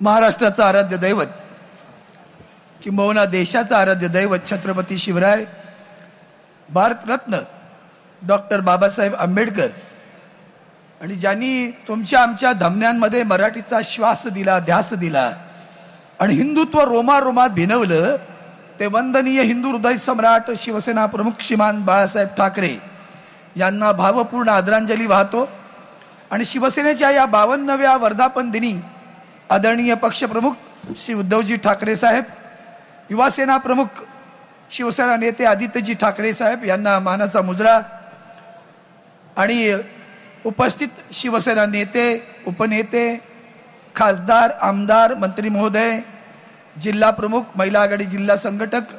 महाराष्ट्राचं आराध्य दैवत किंबहुना देशाचं आराध्य दैवत छत्रपती शिवराय भारतरत्न डॉक्टर बाबासाहेब आंबेडकर. आणि ज्यांनी तुमच्या आमच्या धमन्यांमध्ये मराठीचा श्वास दिला ध्यास दिला आणि हिंदुत्व रोमारोमात भिनवलं ते वंदनीय हिंदू हृदय सम्राट शिवसेना प्रमुख श्रीमान बाळासाहेब ठाकरे यांना भावपूर्ण आदरांजली वाहतो. आणि शिवसेनेच्या या बावन्नव्या वर्धापन दिनी आदरणीय पक्षप्रमुख श्री उद्धवजी ठाकरे साहेब युवासेना प्रमुख शिवसेना नेते आदित्यजी ठाकरे साहेब यांना मानाचा मुजरा आणि उपस्थित शिवसेना नेते उपनेते खासदार आमदार मंत्री महोदय जिल्हा प्रमुख महिला आघाडी जिल्हा संघटक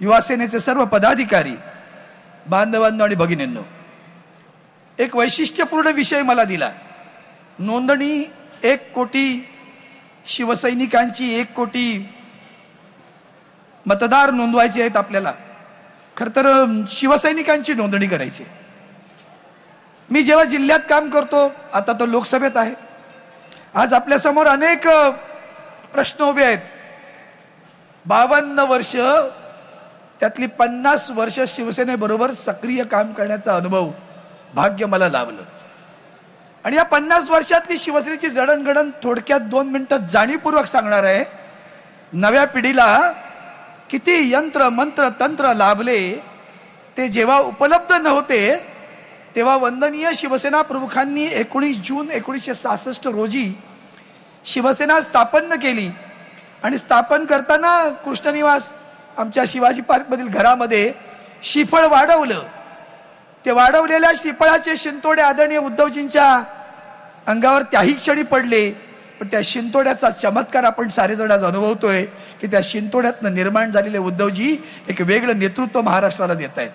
युवासेनेचे सर्व पदाधिकारी बांधवांनो आणि भगिनींनो एक वैशिष्ट्यपूर्ण विषय मला दिला. नोंदणी एक कोटी शिवसैनिकांची एक कोटी मतदार नोंदवायचे आहेत आपल्याला. खरं तर शिवसैनिकांची नोंदणी करायची मी जेव्हा जिल्ह्यात काम करतो आता तो लोकसभेत आहे. आज आपल्यासमोर अनेक प्रश्न उभे आहेत. बावन्न वर्ष त्यातली पन्नास वर्ष शिवसेनेबरोबर सक्रिय काम करण्याचा अनुभव भाग्य मला लाभलं. आणि या पन्नास वर्षातली शिवसेनेची जडणघडण थोडक्यात दोन मिनिटं जाणीवपूर्वक सांगणार आहे. नव्या पिढीला किती यंत्र मंत्र तंत्र लाभले ते जेव्हा उपलब्ध नव्हते तेव्हा वंदनीय शिवसेना प्रमुखांनी एकोणीस जून एकोणीसशे सहासष्ट रोजी शिवसेना स्थापन केली. आणि स्थापन करताना कृष्णनिवास आमच्या शिवाजी पार्कमधील घरामध्ये शिफळ वाढवलं. ते वाढवलेल्या श्रीफळाचे शिंतोडे आदरणीय उद्धवजींच्या अंगावर त्याही क्षणी पडले. पण त्या शिंतोड्याचा चमत्कार आपण सारेजण आज अनुभवतोय की त्या शिंतोड्यातनं निर्माण झालेले उद्धवजी एक वेगळं नेतृत्व महाराष्ट्राला देत आहेत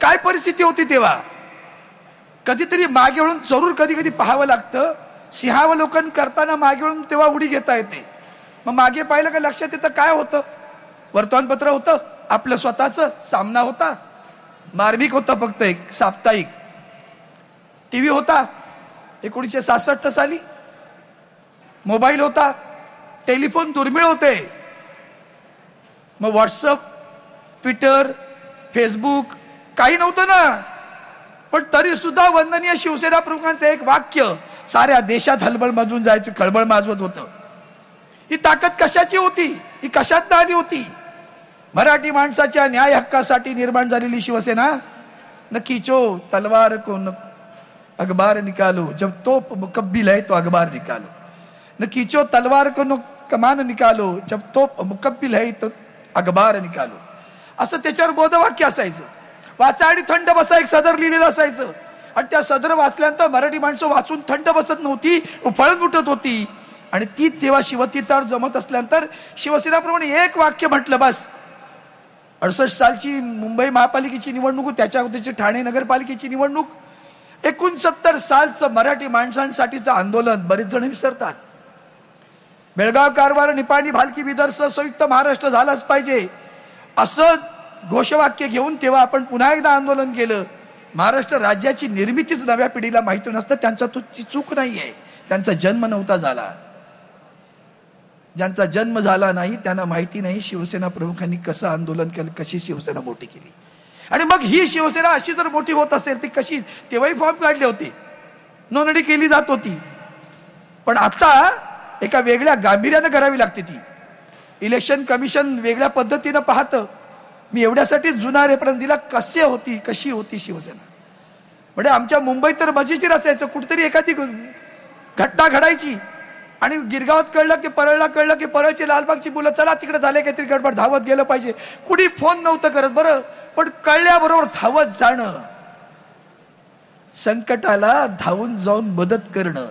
काय परिस्थिती होती तेव्हा? कधीतरी मागे वळून जरूर कधी कधी पाहावं लागतं. सिंहावलोकन करताना मागे वळून तेव्हा उडी घेता येते. मग मागे पाहिलं का लक्षात येतं काय होतं? वर्तमानपत्र होतं आपलं स्वतःचं सामना होता. मार्मिक होतं फक्त एक साप्ताहिक. टी व्ही होता एकोणीसशे सासष्ट साली. मोबाईल होता टेलिफोन दुर्मिळ होते. मग व्हॉट्सअप ट्विटर फेसबुक काही नव्हतं ना. पण तरी सुद्धा वंदनीय शिवसेना प्रमुखांचं एक वाक्य साऱ्या देशात हलबल माजून जायचं खळबळ माजवत होतं. ही ताकद कशाची होती? ही कशात आली होती? मराठी माणसाच्या न्याय हक्कासाठी निर्माण झालेली शिवसेना? नक्कीचो तलवार को न अखबार निकालो. जब तोप मुकब्बिल है तो अखबार निकालो. न खिचो तलवार को न कमान निकालो. जब तोप मुकब्बिल है तो अखबार निकालो. असं त्याच्यावर बोधवाक्य असायचं. वाचा आणि थंड बसा एक सदर लिहिलेलं असायचं. आणि त्या सदर वाचल्यानंतर मराठी माणसं वाचून थंड बसत नव्हती उफळत उठत होती. आणि ती तेव्हा शिवतीतावर जमत असल्यानंतर शिवसेनाप्रमाणे एक वाक्य म्हटलं बस. अडसष्ट सालची मुंबई महापालिकेची निवडणूक त्याच्या अगोदरची ठाणे नगरपालिकेची निवडणूक. एकोणसत्तर सालचं मराठी माणसांसाठीचं आंदोलन बरेच जण विसरतात. बेळगाव कारवार निपाणी भालकी विदर्श संयुक्त महाराष्ट्र झालाच पाहिजे. असं घोषवाक्य घेऊन तेव्हा आपण पुन्हा एकदा आंदोलन केलं. महाराष्ट्र राज्याची निर्मितीच नव्या पिढीला माहिती नसतं त्यांचा तो चूक नाही आहे त्यांचा जन्म नव्हता झाला. ज्यांचा जन्म झाला नाही त्यांना माहिती नाही शिवसेना प्रमुखांनी कसं आंदोलन केलं कशी शिवसेना मोठी केली. आणि मग ही शिवसेना अशी जर मोठी होत असेल ती कशी? तेव्हाही फॉर्म काढले होते. नोंदणी केली जात होती. पण आता एका वेगळ्या गांभीर्यानं करावी लागते ती. इलेक्शन कमिशन वेगळ्या पद्धतीनं पाहतं. मी एवढ्यासाठी जुना रेफरन्स दिला कसे होती कशी होती शिवसेना? म्हणजे आमच्या मुंबईत तर मजेशीर असायचं कुठेतरी एखादी घटना घडायची. आणि गिरगावात कळलं की परळला कळलं की परळची लालबागची मुलं चला तिकडे झाले काहीतरी गडबड धावत गेलं पाहिजे. कुणी फोन नव्हतं करत बरं. पण कळल्याबरोबर धावत जाणं संकटाला धावून जाऊन मदत करणं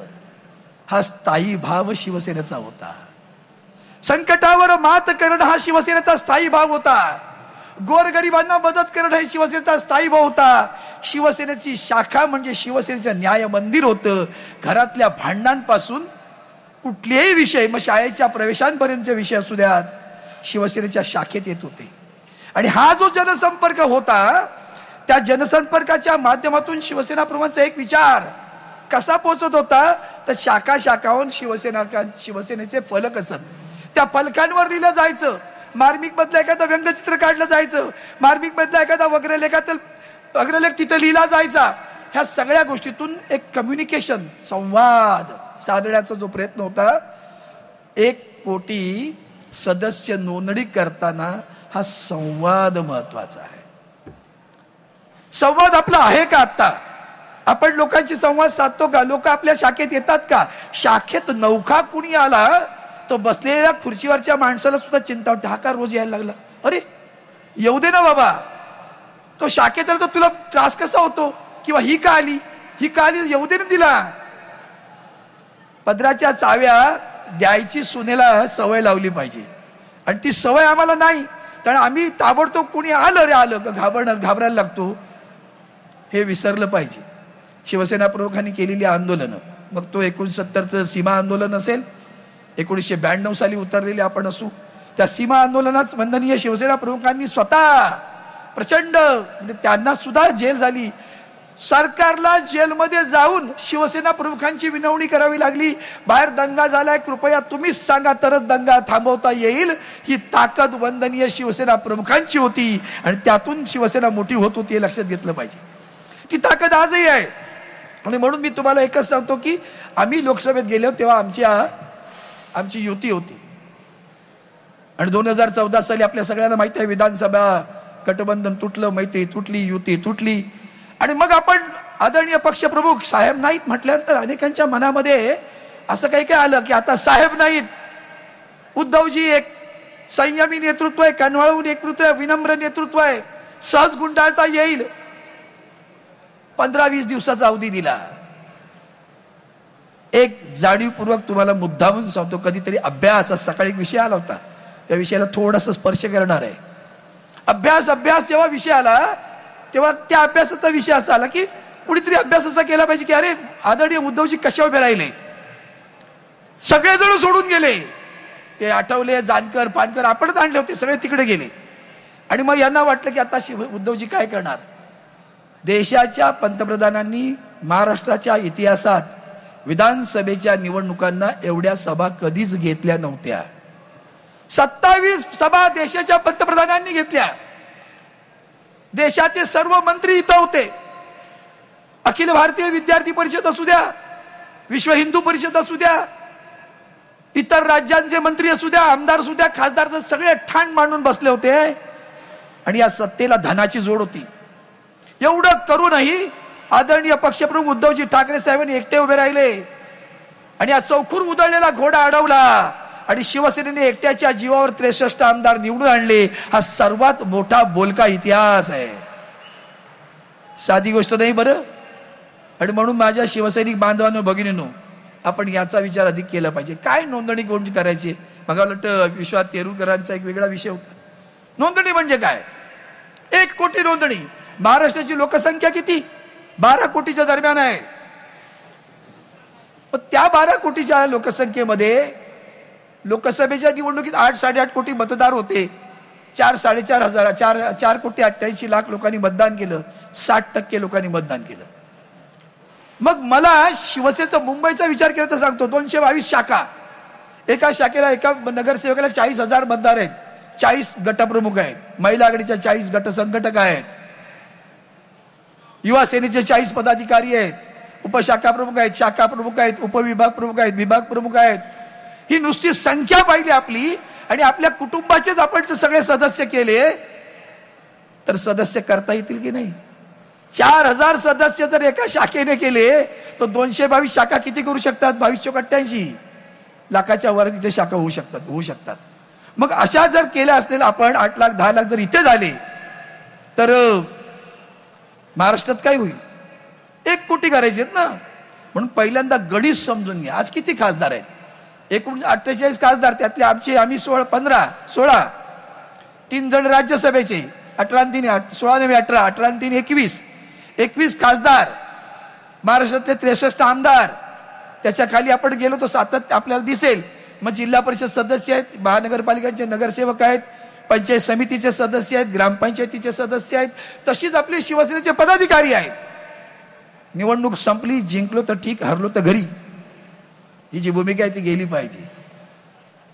हा स्थायी भाव शिवसेनेचा होता. संकटावर मात करणं हा शिवसेनेचा स्थायी भाव होता. गोरगरिबांना मदत करणं हे शिवसेनेचा स्थायी भाव होता. शिवसेनेची शाखा म्हणजे शिवसेनेचं न्याय मंदिर होतं. घरातल्या भांडणांपासून कुठलेही विषय मग शाळेच्या प्रवेशांपर्यंतचे विषय असू द्यात. शिवसेनेच्या शाखेत येत होते. आणि हा जो जनसंपर्क होता त्या जनसंपर्काच्या माध्यमातून शिवसेना प्रमुखांचा एक विचार कसा पोचत होता तर शाखा शाखाहून शिवसेना शिवसेनेचे फलक असत. त्या फलकांवर लिहिलं जायचं. मार्मिक मधलं एखादं व्यंगचित्र काढलं जायचं. मार्मिक मधला एखादा वग्रलेखातील अग्रलेख तिथं लिहिला जायचा. ह्या सगळ्या गोष्टीतून एक कम्युनिकेशन संवाद साधण्याचा जो प्रयत्न होता एक कोटी सदस्य नोंदणी करताना हा संवाद महत्त्वाचा आहे. संवाद आपला आहे का आता आपण लोकांशी संवाद साधतो का? लोक आपल्या शाखेत येतात का? शाखेत नौखा कुणी आला तो बसलेल्या खुर्चीवरच्या माणसाला सुद्धा चिंता वाटते हा का रोज यायला लागला. अरे येऊ दे ना बाबा. तो शाखेत आला तर तुला त्रास कसा होतो? किंवा ही का आली? ही का आली? येऊ दे ना तिला. पदराच्या चाव्या द्यायची सुनेला सवय लावली पाहिजे. आणि ती सवय आम्हाला नाही. कारण आम्ही ताबडतोब कुणी आलं रे आलं का घाबरणार घाबरायला लागतो. हे विसरलं पाहिजे. शिवसेना प्रमुखांनी केलेली आंदोलनं. मग तो एकोणसत्तरचं सीमा आंदोलन असेल एकोणीसशे ब्याण्णव साली उतरलेले आपण असू त्या सीमा आंदोलनात वंदनीय शिवसेना प्रमुखांनी स्वतः प्रचंड म्हणजे त्यांना सुद्धा जेल झाली. सरकारला जेलमध्ये जाऊन शिवसेना प्रमुखांची विनवणी करावी लागली. बाहेर दंगा झालाय कृपया तुम्हीच सांगा तरच दंगा थांबवता येईल. ही ताकद वंदनीय शिवसेना प्रमुखांची होती आणि त्यातून शिवसेना मोठी होत होती हे लक्षात घेतलं पाहिजे. ती ताकद आजही आहे. आणि म्हणून मी तुम्हाला एकच सांगतो की आम्ही लोकसभेत गेलो तेव्हा आमच्या आमची युती होती. आणि दोन हजार चौदा साली आपल्या सगळ्यांना माहिती आहे विधानसभा गठबंधन तुटलं मैत्री तुटली युती तुटली. आणि मग आपण आदरणीय पक्षप्रमुख साहेब नाहीत म्हटल्यानंतर अनेकांच्या मनामध्ये असं काही काय आलं की आता साहेब नाहीत उद्धवजी एक संयमी नेतृत्व आहे कनवाळू नेतृत्व आहे विनम्र नेतृत्व आहे सहज गुंडाळता येईल. पंधरा वीस दिवसाचा अवधी दिला. एक जाणीवपूर्वक तुम्हाला मुद्दा म्हणून सांगतो कधीतरी अभ्यास सकाळी एक विषय आला होता. त्या विषयाला थोडासा स्पर्श करणार आहे. अभ्यास अभ्यास जेव्हा विषय आला तेव्हा त्या अभ्यासाचा विषय असा आला की कुणीतरी अभ्यास असा केला पाहिजे की अरे आदरणीय उद्धवजी कशावर फिरायले राहिले? सगळेजण सोडून गेले. ते आठवले जानकर पानकर आपणच आणले होते सगळे तिकडे गेले. आणि मग यांना वाटलं की आता शिव उद्धवजी काय करणार? देशाच्या पंतप्रधानांनी महाराष्ट्राच्या इतिहासात विधानसभेच्या निवडणुकांना एवढ्या सभा कधीच घेतल्या नव्हत्या. सत्तावीस सभा देशाच्या पंतप्रधानांनी घेतल्या. देशाचे सर्व मंत्री इथं होते. अखिल भारतीय विद्यार्थी परिषद असू द्या विश्व हिंदू परिषद असू द्या इतर राज्यांचे मंत्री असू द्या आमदार असू द्या खासदार सगळे ठाण मांडून बसले होते. आणि या सत्तेला धनाची जोड होती. एवढं करूनही आदरणीय पक्षप्रमुख उद्धवजी ठाकरे साहेबांनी एकटे उभे राहिले. आणि या चौखून उधळलेला घोडा अडवला. आणि शिवसेनेने एकट्याच्या जीवावर त्रेसष्ट आमदार निवडून आणले हा सर्वात मोठा बोलका इतिहास आहे. साधी गोष्ट नाही बरं? आणि म्हणून माझ्या शिवसैनिक बांधवांनो भगिनीनो आपण याचा विचार अधिक केला पाहिजे. काय नोंदणी कोणती करायची? मला वाटतं विश्वात तेरुकरांचा एक वेगळा विषय होता. नोंदणी म्हणजे काय? एक कोटी नोंदणी. महाराष्ट्राची लोकसंख्या किती? बारा कोटीच्या दरम्यान आहे. त्या बारा कोटीच्या लोकसंख्येमध्ये लोकसभेच्या निवडणुकीत आठ साडेआठ कोटी मतदार होते. चार साडेचार हजार चार चार कोटी अठ्ठ्याऐंशी लाख लोकांनी मतदान केलं. साठ टक्के लोकांनी मतदान केलं. मग मला शिवसेनेचा मुंबईचा विचार केला तर सांगतो. दोनशे बावीस शाखा. एका शाखेला एका नगरसेवकाला चाळीस हजार मतदार आहेत. चाळीस गटप्रमुख आहेत. महिला आघाडीच्या चाळीस गट संघटक आहेत. युवा सेनेचे चाळीस पदाधिकारी आहेत. उपशाखा प्रमुख आहेत शाखा प्रमुख आहेत उपविभाग प्रमुख आहेत विभाग प्रमुख आहेत. ही नुसती संख्या पाहिली आपली आणि आपल्या कुटुंबाचेच आपण सगळे सदस्य केले तर सदस्य करता येतील की नाही? चार हजार सदस्य जर एका शाखेने केले तर दोनशे बावीस शाखा किती करू शकतात? बावीस चौक अठ्ठ्याऐंशी. लाखाच्या वर तिथे शाखा होऊ शकतात होऊ शकतात. मग अशा जर केल्या असतील आपण आठ लाख दहा लाख जर इथे झाले तर महाराष्ट्रात काय होईल? एक कोटी करायचे आहेत ना? म्हणून पहिल्यांदा गणित समजून घ्या. आज किती खासदार आहेत? एकूण अठ्ठेचाळीस खासदार त्यातले आमचे आम्ही सोळा पंधरा सोळा. तीन जण राज्यसभेचे अठरा तीन सोळा नव्हे अठरा अठरा तीन एकवीस. एकवीस खासदार. महाराष्ट्रातले त्रेसष्ट आमदार. त्याच्याखाली आपण गेलो तो सातत्य आपल्याला दिसेल. मग जिल्हा परिषद सदस्य आहेत महानगरपालिकांचे नगरसेवक आहेत पंचायत समितीचे सदस्य आहेत ग्रामपंचायतीचे सदस्य आहेत तशीच आपले शिवसेनेचे पदाधिकारी आहेत. निवडणूक संपली जिंकलो तर ठीक हरलो तर घरी. ही जी भूमिका आहे ती गेली पाहिजे.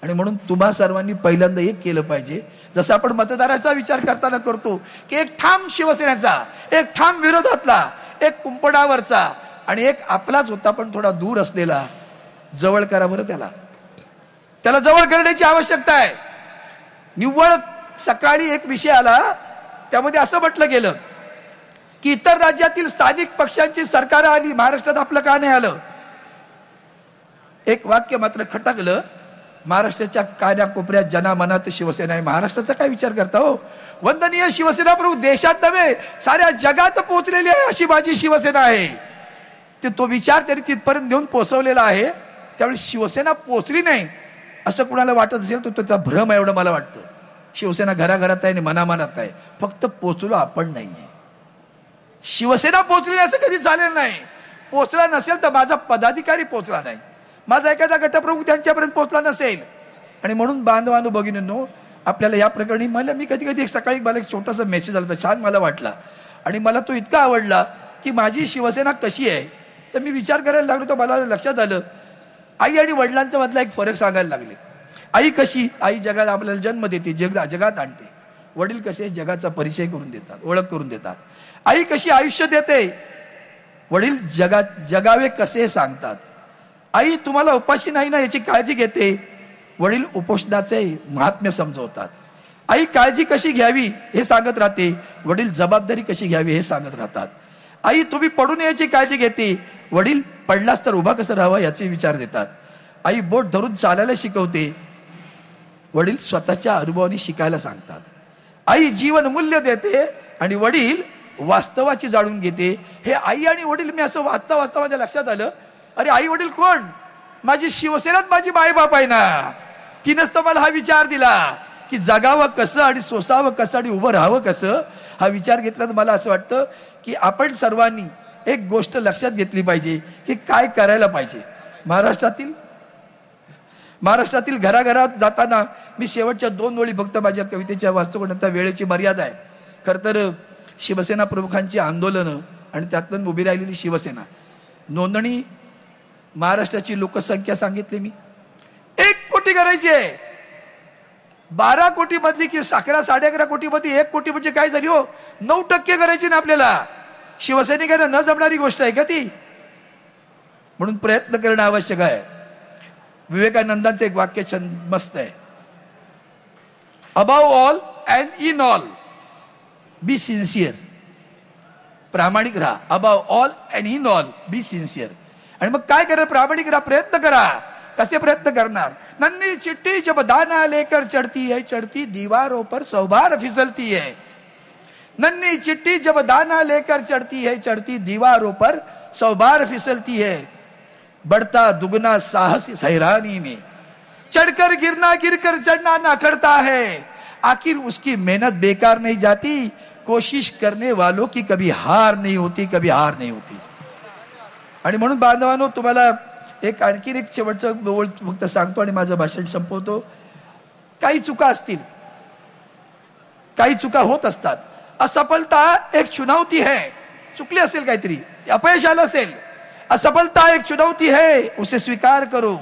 आणि म्हणून तुम्हा सर्वांनी पहिल्यांदा एक केलं पाहिजे. जसं आपण मतदाराचा विचार करताना करतो की एक ठाम शिवसेनेचा एक ठाम विरोधातला एक कुंपणावरचा आणि एक आपलाच होता पण थोडा दूर असलेला जवळ करा बरं त्याला. त्याला जवळ करण्याची आवश्यकता आहे. निव्वळ सकाळी एक विषय आला त्यामध्ये असं म्हटलं गेलं की इतर राज्यातील स्थानिक पक्षांची सरकार आली महाराष्ट्रात आपलं का नाही आलं? एक वाक्य मात्र खटकलं. महाराष्ट्राच्या काना कोपऱ्यात जनामनात शिवसेना आहे. महाराष्ट्राचा काय विचार करता हो? वंदनीय शिवसेना प्रभू देशात नव्हे साऱ्या जगात पोहोचलेली आहे अशी माझी शिवसेना आहे. ते तो विचार त्यांनी तिथपर्यंत घेऊन पोचवलेला आहे. त्यावेळी शिवसेना पोचली नाही. असं कुणाला वाटत असेल तर त्याचा भ्रम आहे एवढं मला वाटतं. शिवसेना घराघरात आहे आणि मनामनात आहे. फक्त पोचलो आपण नाही आहे शिवसेना पोचली असं कधी झालेलं नाही. पोचला नसेल तर माझा पदाधिकारी पोचला नाही. माझा एखादा गटप्रमुख त्यांच्यापर्यंत पोहोचला नसेल. आणि म्हणून बांधवानु भगिनींनो आपल्याला या प्रकरणी मला मी कधी कधी एक सकाळी मला एक छोटासा मेसेज आला होता छान मला वाटला. आणि मला तो इतका आवडला की माझी शिवसेना कशी आहे? तर मी विचार करायला लागलो तर मला लक्षात आलं आई आणि वडिलांचा मधला एक फरक सांगायला लागले. आई कशी? आई जगाला आपल्याला जन्म देते जग जगात आणते. वडील कसे जगाचा परिचय करून देतात ओळख करून देतात. आई कशी आयुष्य देते? वडील जगात जगावे कसे सांगतात? आई तुम्हाला उपाशी नाही ना याची काळजी घेते. वडील उपोषणाचे महात्म्य समजवतात. आई काळजी कशी घ्यावी हे सांगत राहते. वडील जबाबदारी कशी घ्यावी हे सांगत राहतात. आई तुम्ही पडू नये याची काळजी घेते. वडील पडलास तर उभा कसं राहावा याचे विचार देतात. आई बोट धरून चालायला शिकवते. वडील स्वतःच्या अनुभवाने शिकायला सांगतात. आई जीवन मूल्य देते आणि वडील वास्तवाची जाणून घेते. हे आई आणि वडील मी असं वाचता वाचता माझ्या लक्षात आलं. अरे आई वडील कोण? माझी शिवसेनात माझी बाप आहे ना. तिनंच तर मला हा विचार दिला की जगावं कसं आणि सोसावं कसं आणि उभं राहावं कसं हा विचार घेतला तर मला असं वाटतं की आपण सर्वांनी एक गोष्ट लक्षात घेतली पाहिजे की काय करायला पाहिजे. महाराष्ट्रातील? महाराष्ट्रातील घराघरात जाताना मी शेवटच्या दोन ओळी फक्त माझ्या कवितेच्या वास्तू वेळेची मर्यादा आहे. खरं तर शिवसेना प्रमुखांची आंदोलनं आणि त्यातून उभी राहिलेली शिवसेना नोंदणी महाराष्ट्राची लोकसंख्या सांगितली मी. एक कोटी करायची आहे. बारा कोटी मधली की अकरा साडे अकरा कोटी मध्ये एक कोटी म्हणजे काय झाली हो? नऊ टक्के करायची ना आपल्याला. शिवसैनिकांना न जमणारी गोष्ट आहे का ती? म्हणून प्रयत्न करणं आवश्यक आहे. विवेकानंदांचं एक वाक्य छंद मस्त आहे. Above all and in all be sincere प्रामाणिक राहा. Above all and in all be sincere आणि मग काय करा प्रामाणिक राहा प्रयत्न करा। कसे प्रयत्न करणार नन्नी चिट्टी जब दाना लेकर चढ़ती है, चढ़ती दीवारों पर सौभार फिसलती है। नन्नी चिट्टी जब दाना लेकर चढ़ती है, चढ़ती दीवारों पर सौबार फिसलती है। बढ़ता दुगना साहस इस हैरानी में। चढ़कर गिरना, गिरकर चढ़ना ना करता है। आखिर उसकी मेहनत बेकार नहीं जाती। कोशिश करने वालों की कभी हार नहीं होती, कभी हार नहीं होती। आणि म्हणून बांधवानो तुम्हाला एक आणखीन एक शेवटचं फक्त सांगतो आणि माझं भाषण संपवतो. काही चुका असतील काही चुका होत असतात असफलता एक चुनौती है. चुकली असेल काहीतरी अपयश आलं असेल असफलता एक चुनौती है उसे स्वीकार करो.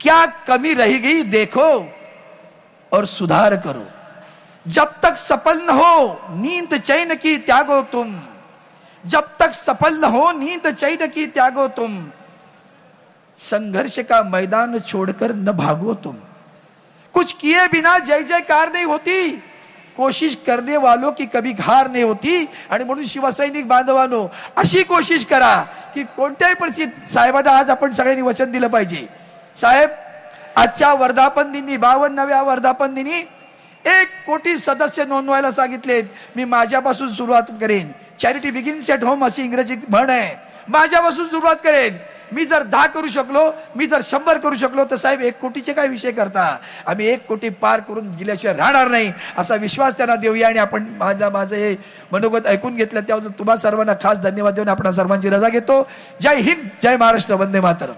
क्या कमी रही गई देखो और सुधार करो. जब तक सफल न हो नींद चैन की त्यागो तुम. जब तक सफल न हो नींद चैन की त्यागो तुम। संघर्ष का मैदान छोड़कर न भागो तुम। कुछ किए बिना जय जयकार नहीं होती। कोशिश करने वालों की कभी हार नाही होती। आणि म्हणून शिवसैनिक बांधवानो अशी कोशिश करा की कोणत्याही परिस्थितीत साहेबांना आज आपण सगळ्यांनी वचन दिलं पाहिजे. साहेब आजच्या वर्धापन दिनी बावन्नव्या वर्धापन दिनी एक कोटी सदस्य नोंदवायला सांगितलेत. मी माझ्यापासून सुरुवात करेन. चॅरिटी बिगिन्स एट होम अशी इंग्रजी म्हण आहे. माझ्यापासून सुरुवात करेन. मी जर दहा करू शकलो मी जर शंभर करू शकलो तर साहेब एक कोटीचे काय विषय करता? आम्ही एक कोटी पार करून गेल्याशिवाय राहणार नाही. असा विश्वास त्यांना देऊया आणि आपण माझा माझं हे मनोगत ऐकून घेतलं. त्याबद्दल तुम्हा सर्वांना खास धन्यवाद देऊन आपण सर्वांची रजा घेतो. जय हिंद जय महाराष्ट्र वंदे मातरम.